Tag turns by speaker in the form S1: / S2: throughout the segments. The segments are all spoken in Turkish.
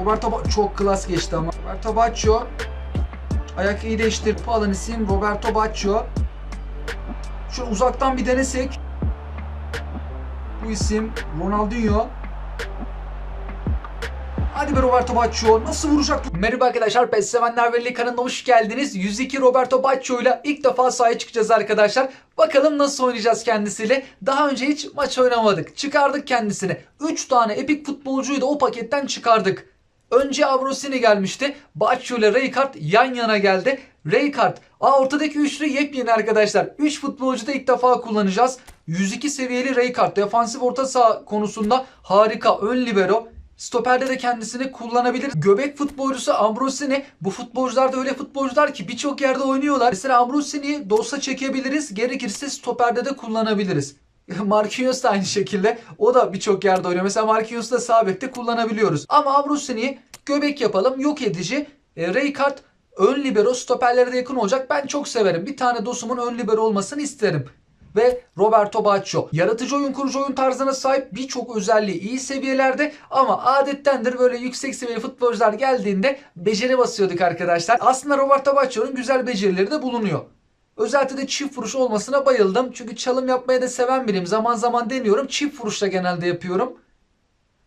S1: Roberto Ba- çok klas geçti ama. Roberto Baggio. Ayak iyi değiştirdi. Bu alan isim Roberto Baggio. Şöyle uzaktan bir denesek. Bu isim Ronaldinho. Hadi be Roberto Baggio nasıl vuracak? Merhaba arkadaşlar PES Sevenler Birliği kanalına hoş geldiniz. 102 Roberto Baggio ile ilk defa sahaya çıkacağız arkadaşlar. Bakalım nasıl oynayacağız kendisiyle. Daha önce hiç maç oynamadık. Çıkardık kendisini. 3 tane epik futbolcuyu da o paketten çıkardık. Önce Avrosini gelmişti. Baggio ile Rijkaard yan yana geldi. Rijkaard. Aa ortadaki üçlü yepyeni arkadaşlar. 3 futbolcu da ilk defa kullanacağız. 102 seviyeli Rijkaard. Defansif orta saha konusunda harika. Ön libero. Stoperde de kendisini kullanabilir. Göbek futbolcusu Ambrosini. Bu futbolcular da öyle futbolcular ki birçok yerde oynuyorlar. Mesela Ambrosini'yi dosa çekebiliriz. Gerekirse stoperde de kullanabiliriz. Marquinhos da aynı şekilde. O da birçok yerde oynuyor. Mesela Marquinhos'u da sağ bekte kullanabiliyoruz. Ama Ambrosini'yi göbek yapalım. Yok edici. E, Rijkaard ön libero stoperlere de yakın olacak. Ben çok severim. Bir tane dosumun ön libero olmasını isterim ve Roberto Baggio. Yaratıcı oyun kurucu oyun tarzına sahip birçok özelliği iyi seviyelerde ama adettendir böyle yüksek seviyeli futbolcular geldiğinde beceri basıyorduk arkadaşlar. Aslında Roberto Baggio'nun güzel becerileri de bulunuyor. Özellikle de çift vuruş olmasına bayıldım. Çünkü çalım yapmayı da seven biriyim. Zaman zaman deniyorum. Çift vuruşla genelde yapıyorum.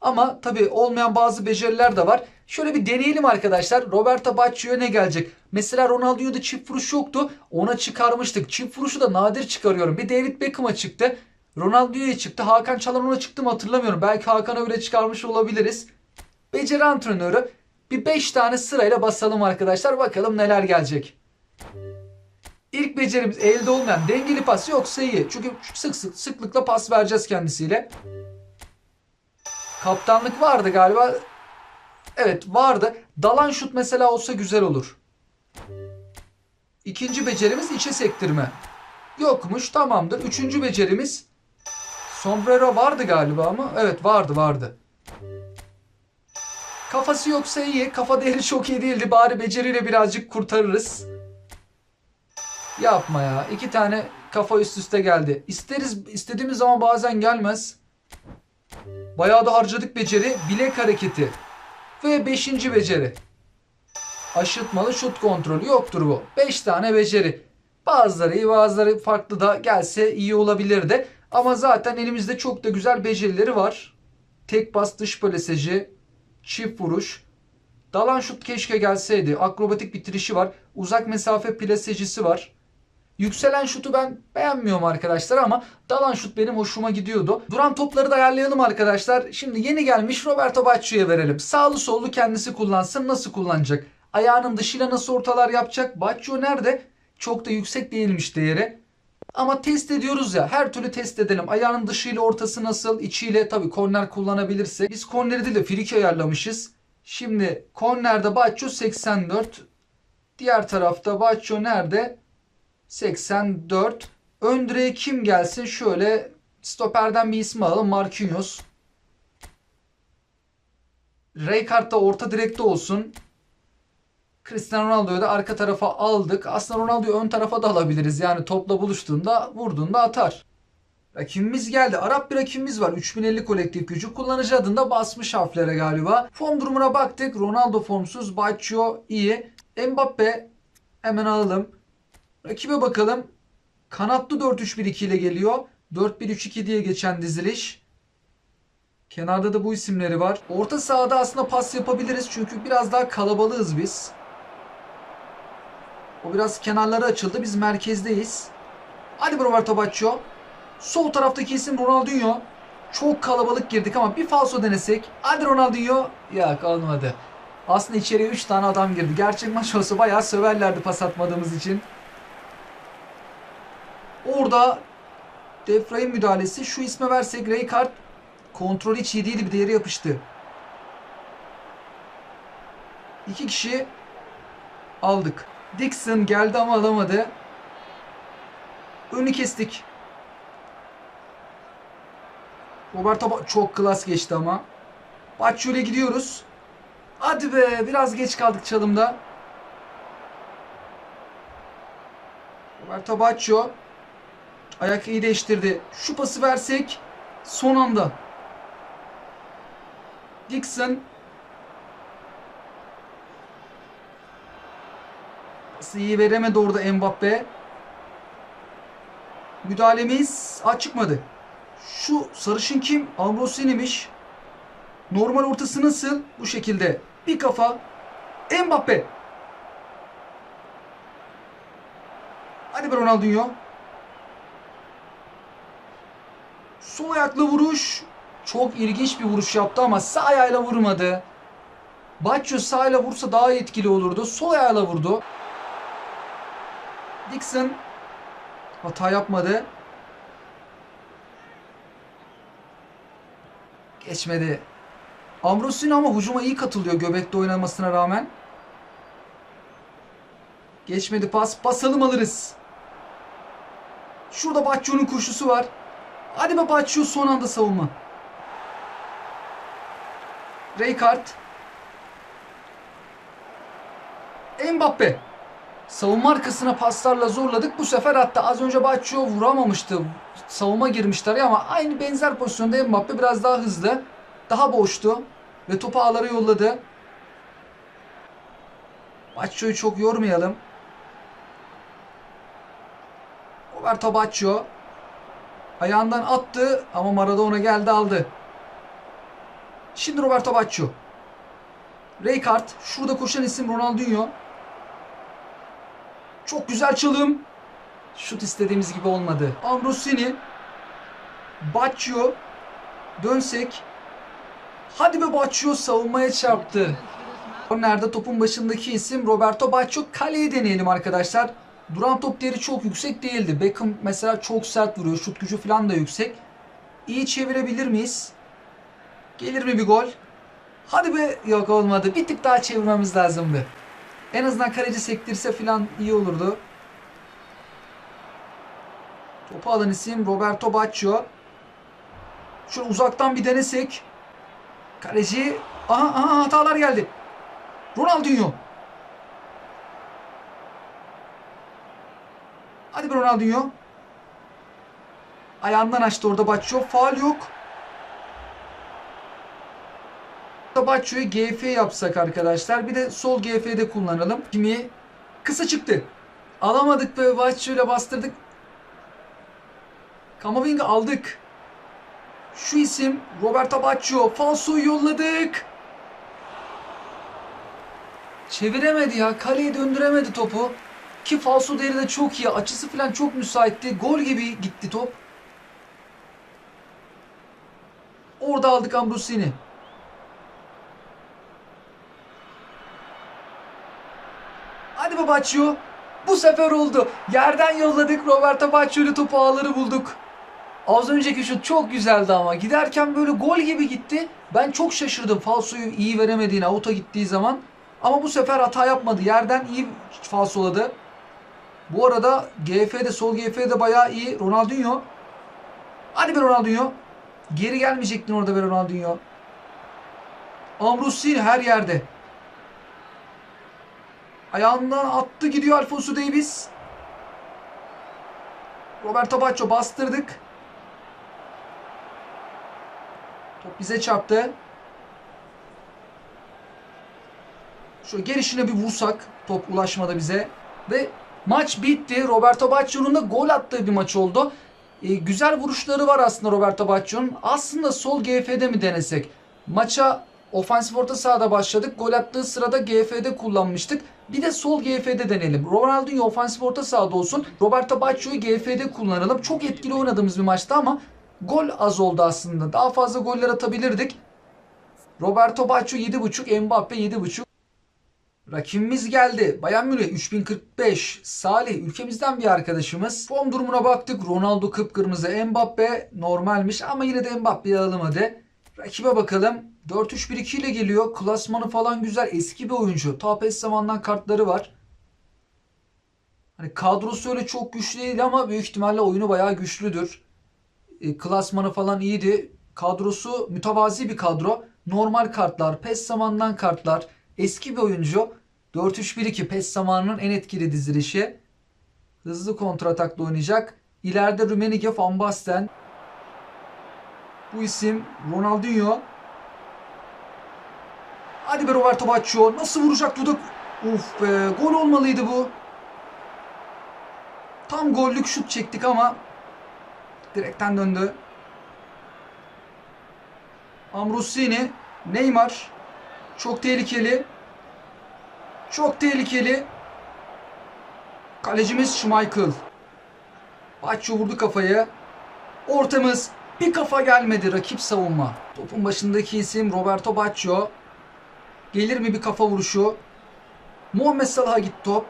S1: Ama tabii olmayan bazı beceriler de var. Şöyle bir deneyelim arkadaşlar. Roberto Baggio'ya ne gelecek? Mesela Ronaldinho'da çift vuruş yoktu. Ona çıkarmıştık. Çift vuruşu da nadir çıkarıyorum. Bir David Beckham'a çıktı. Ronaldinho'ya çıktı. Hakan Çalhanoğlu'na çıktı mı hatırlamıyorum. Belki Hakan'a bile çıkarmış olabiliriz. Beceri antrenörü. Bir 5 tane sırayla basalım arkadaşlar. Bakalım neler gelecek. İlk becerimiz elde olmayan dengeli pas yoksa iyi. Çünkü sık sık sıklıkla pas vereceğiz kendisiyle. Kaptanlık vardı galiba. Evet vardı. Dalan şut mesela olsa güzel olur. İkinci becerimiz içe sektirme. Yokmuş tamamdır. Üçüncü becerimiz sombrero vardı galiba ama evet vardı vardı. Kafası yoksa iyi. Kafa değeri çok iyi değildi. Bari beceriyle birazcık kurtarırız. Yapma ya. İki tane kafa üst üste geldi. İsteriz istediğimiz zaman bazen gelmez. Bayağı da harcadık beceri. Bilek hareketi. Ve beşinci beceri. Aşıtmalı şut kontrolü yoktur bu. 5 tane beceri. Bazıları iyi bazıları farklı da gelse iyi olabilirdi. Ama zaten elimizde çok da güzel becerileri var. Tek bas dış plasajı, çift vuruş. Dalan şut keşke gelseydi. Akrobatik bitirişi var. Uzak mesafe plasajisi var. Yükselen şutu ben beğenmiyorum arkadaşlar ama dalan şut benim hoşuma gidiyordu. Duran topları da ayarlayalım arkadaşlar. Şimdi yeni gelmiş Roberto Baggio'ya verelim. Sağlı sollu kendisi kullansın. Nasıl kullanacak? Ayağının dışıyla nasıl ortalar yapacak? Baggio nerede? Çok da yüksek değilmiş değeri. Ama test ediyoruz ya. Her türlü test edelim. Ayağının dışıyla ortası nasıl? içiyle tabii korner kullanabilirse. Biz korneri de friki ayarlamışız. Şimdi kornerde Baggio 84. Diğer tarafta Baggio nerede? 84. Ön kim gelsin? Şöyle stoperden bir ismi alalım. Marquinhos. Rijkaard da orta direkte olsun. Cristiano Ronaldo'yu da arka tarafa aldık. Aslında Ronaldo'yu ön tarafa da alabiliriz. Yani topla buluştuğunda vurduğunda atar. Rakibimiz geldi. Arap bir rakibimiz var. 3050 kolektif gücü. Kullanıcı adında basmış harflere galiba. Form durumuna baktık. Ronaldo formsuz. Baggio iyi. Mbappe hemen alalım. Rakibe bakalım. Kanatlı 4-3-1-2 ile geliyor. 4-1-3-2 diye geçen diziliş. Kenarda da bu isimleri var. Orta sahada aslında pas yapabiliriz. Çünkü biraz daha kalabalığız biz. O biraz kenarları açıldı. Biz merkezdeyiz. Hadi Roberto Baggio. Sol taraftaki isim Ronaldinho. Çok kalabalık girdik ama bir falso denesek. Hadi Ronaldinho. Yok olmadı. Aslında içeriye 3 tane adam girdi. Gerçek maç olsa bayağı söverlerdi pas atmadığımız için. Orada Defray'ın müdahalesi. Şu isme versek Rijkaard kontrolü hiç iyi değildi. Bir değeri yapıştı. İki kişi aldık. Dixon geldi ama alamadı. Önü kestik. Roberto çok klas geçti ama. İle gidiyoruz. Hadi be biraz geç kaldık çalımda. Roberto Baggio Ayak iyi değiştirdi. Şu pası versek son anda. Dixon pası iyi veremedi orada Mbappe. Müdahalemiz aç çıkmadı. Şu sarışın kim? Ambrosini'miş. Normal ortası nasıl? Bu şekilde. Bir kafa. Mbappe. Hadi be Ronaldinho. Sol ayaklı vuruş. Çok ilginç bir vuruş yaptı ama sağ ayağıyla vurmadı. Baccio sağ vursa daha etkili olurdu. Sol ayağıyla vurdu. Dixon hata yapmadı. Geçmedi. Ambrosini ama hücuma iyi katılıyor göbekte oynamasına rağmen. Geçmedi pas. Basalım alırız. Şurada Baccio'nun koşusu var. Hadi be Baccio son anda savunma. Rijkaard. Mbappe. Savunma arkasına paslarla zorladık. Bu sefer hatta az önce Baccio vuramamıştı. Savunma girmişti araya ama aynı benzer pozisyonda Mbappe biraz daha hızlı. Daha boştu. Ve topu ağlara yolladı. Baccio'yu çok yormayalım. Roberto Baccio ayağından attı ama Maradona geldi aldı. Şimdi Roberto Baccio. Rijkaard. Şurada koşan isim Ronaldinho. Çok güzel çalım. Şut istediğimiz gibi olmadı. Ambrosini. Baccio. Dönsek. Hadi be Baccio savunmaya çarptı. Nerede topun başındaki isim Roberto Baccio. Kaleyi deneyelim arkadaşlar. Duran top değeri çok yüksek değildi. Beckham mesela çok sert vuruyor. Şut gücü falan da yüksek. İyi çevirebilir miyiz? Gelir mi bir gol? Hadi be yok olmadı. Bir tık daha çevirmemiz lazımdı. En azından kaleci sektirse falan iyi olurdu. Topu alan isim Roberto Baccio. Şöyle uzaktan bir denesek. Kaleci. Aha, aha hatalar geldi. Ronaldinho. Be Ronaldinho. Ayağından açtı orada Baccio. Faal yok. Baccio'yu GF yapsak arkadaşlar. Bir de sol GF'de kullanalım. Kimi kısa çıktı. Alamadık be Baccio ile bastırdık. Kamavinga aldık. Şu isim Roberto Baccio. Falso'yu yolladık. Çeviremedi ya. Kaleye döndüremedi topu. Ki falso değeri de çok iyi. Açısı falan çok müsaitti. Gol gibi gitti top. Orada aldık Ambrosini. Hadi Baccio. Bu sefer oldu. Yerden yolladık. Roberto Baccio ile topu ağları bulduk. Az önceki şut çok güzeldi ama giderken böyle gol gibi gitti. Ben çok şaşırdım falsoyu iyi veremediğine avuta gittiği zaman. Ama bu sefer hata yapmadı. Yerden iyi falsoladı. Bu arada GF'de sol GF'de bayağı iyi. Ronaldinho. Hadi be Ronaldinho. Geri gelmeyecektin orada be Ronaldinho. Ambrosini her yerde. Ayağından attı gidiyor Alfonso Davies. Roberto Baccio bastırdık. Top bize çarptı. Şu gelişine bir vursak top ulaşmadı bize. Ve maç bitti. Roberto Baccio'nun da gol attığı bir maç oldu. Ee, güzel vuruşları var aslında Roberto Baccio'nun. Aslında sol GF'de mi denesek? Maça ofansif orta sahada başladık. Gol attığı sırada GF'de kullanmıştık. Bir de sol GF'de deneyelim. Ronaldinho ofansif orta sahada olsun. Roberto Baccio'yu GF'de kullanalım. Çok etkili oynadığımız bir maçtı ama gol az oldu aslında. Daha fazla goller atabilirdik. Roberto Baccio 7.5, Mbappe 7.5. Rakibimiz geldi. Bayan Münih 3045. Salih ülkemizden bir arkadaşımız. Form durumuna baktık. Ronaldo kıpkırmızı. Mbappe normalmiş ama yine de Mbappe'yi alamadı. Rakibe bakalım. 4-3-1-2 ile geliyor. Klasmanı falan güzel. Eski bir oyuncu. Ta PES zamandan kartları var. Hani kadrosu öyle çok güçlü değil ama büyük ihtimalle oyunu bayağı güçlüdür. E, klasmanı falan iyiydi. Kadrosu mütevazi bir kadro. Normal kartlar, PES zamandan kartlar. Eski bir oyuncu. 4-3-1-2 PES zamanının en etkili dizilişi. Hızlı kontratakla oynayacak. İleride Rummenigge Van Basten. Bu isim Ronaldinho. Hadi be Roberto Baccio. Nasıl vuracak Dudak? Uf be gol olmalıydı bu. Tam gollük şut çektik ama direkten döndü. Ambrosini, Neymar çok tehlikeli. Çok tehlikeli. Kalecimiz Schmeichel. Baccio vurdu kafayı. Ortamız bir kafa gelmedi rakip savunma. Topun başındaki isim Roberto Baccio. Gelir mi bir kafa vuruşu? Muhammed Salah'a gitti top.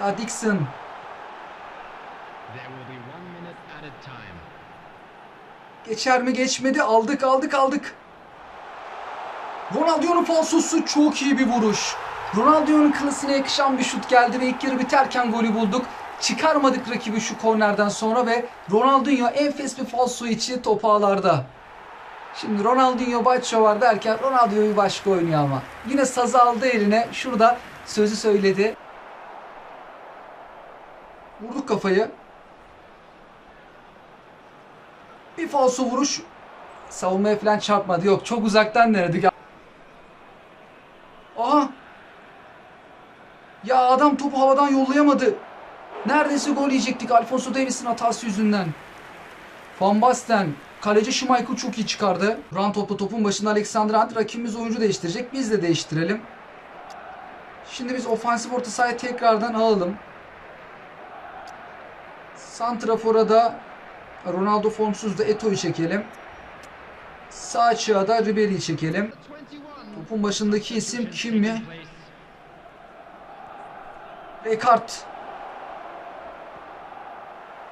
S1: Ya Dixon. Geçer mi geçmedi. Aldık aldık aldık. Ronaldinho'nun falsosu çok iyi bir vuruş. Ronaldinho'nun kılısına yakışan bir şut geldi ve ilk yarı biterken golü bulduk. Çıkarmadık rakibi şu kornerden sonra ve Ronaldinho enfes bir falso içi top ağlarda. Şimdi Ronaldinho Baccio var derken Ronaldinho bir başka oynuyor ama. Yine sazı aldı eline. Şurada sözü söyledi. Vurduk kafayı. Bir falso vuruş savunmaya falan çarpmadı. Yok çok uzaktan denedik. Aha. Ya adam topu havadan yollayamadı. Neredeyse gol yiyecektik Alfonso Davies'in hatası yüzünden. Van Basten. Kaleci Schmeichel çok iyi çıkardı. Run toplu topun başında Alexander Arnold rakibimiz oyuncu değiştirecek. Biz de değiştirelim. Şimdi biz ofansif orta sahaya tekrardan alalım. Santrafor'a da Ronaldo formsuz da Eto'yu çekelim. Sağ açığa da Ribery'i çekelim.
S2: 21.
S1: Topun başındaki isim kim mi? Rekard.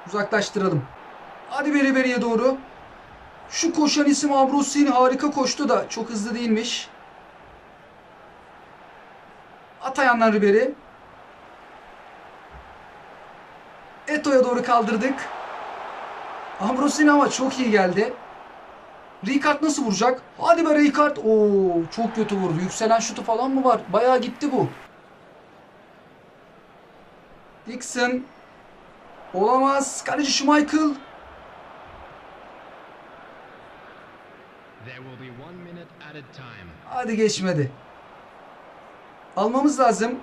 S1: Uzaklaştıralım. Hadi beri beriye doğru. Şu koşan isim Ambrosini harika koştu da çok hızlı değilmiş. Atayanlar Ribery. Eto'ya doğru kaldırdık. Ambrosini ama çok iyi geldi. Ricard nasıl vuracak? Hadi be Ricard. Oo çok kötü vurdu. Yükselen şutu falan mı var? Bayağı gitti bu. Dixon. Olamaz. Kaleci Schmeichel.
S2: There will be one minute at a time.
S1: Hadi geçmedi. Almamız lazım.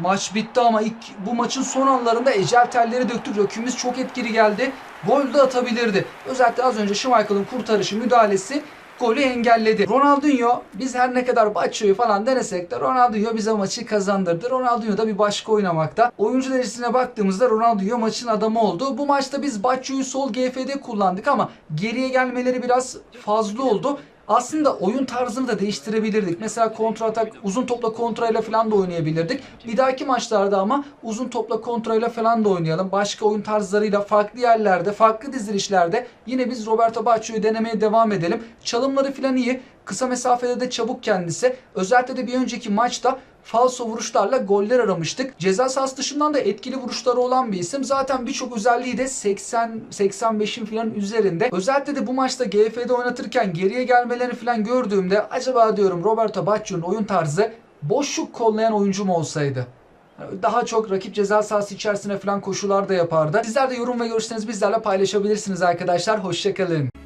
S1: Maç bitti ama ilk bu maçın son anlarında ecel telleri döktük. Rakibimiz çok etkili geldi. Gol de atabilirdi. Özellikle az önce Schmeichel'ın kurtarışı, müdahalesi golü engelledi. Ronaldinho biz her ne kadar Baccio'yu falan denesek de Ronaldinho bize maçı kazandırdı. Ronaldinho da bir başka oynamakta. Oyuncu derecesine baktığımızda Ronaldinho maçın adamı oldu. Bu maçta biz Baccio'yu sol GF'de kullandık ama geriye gelmeleri biraz fazla oldu. Aslında oyun tarzını da değiştirebilirdik. Mesela kontra atak uzun topla kontrayla falan da oynayabilirdik. Bir dahaki maçlarda ama uzun topla kontrayla falan da oynayalım. Başka oyun tarzlarıyla farklı yerlerde, farklı dizilişlerde yine biz Roberto Baccio'yu denemeye devam edelim. Çalımları falan iyi. Kısa mesafede de çabuk kendisi. Özellikle de bir önceki maçta falso vuruşlarla goller aramıştık. Ceza sahası dışından da etkili vuruşları olan bir isim. Zaten birçok özelliği de 80 85'in falan üzerinde. Özellikle de bu maçta GF'de oynatırken geriye gelmelerini falan gördüğümde acaba diyorum Roberto Baccio'nun oyun tarzı boşluk kollayan oyuncu mu olsaydı? Daha çok rakip ceza sahası içerisine falan koşular da yapardı. Sizler de yorum ve görüşlerinizi bizlerle paylaşabilirsiniz arkadaşlar. Hoşçakalın.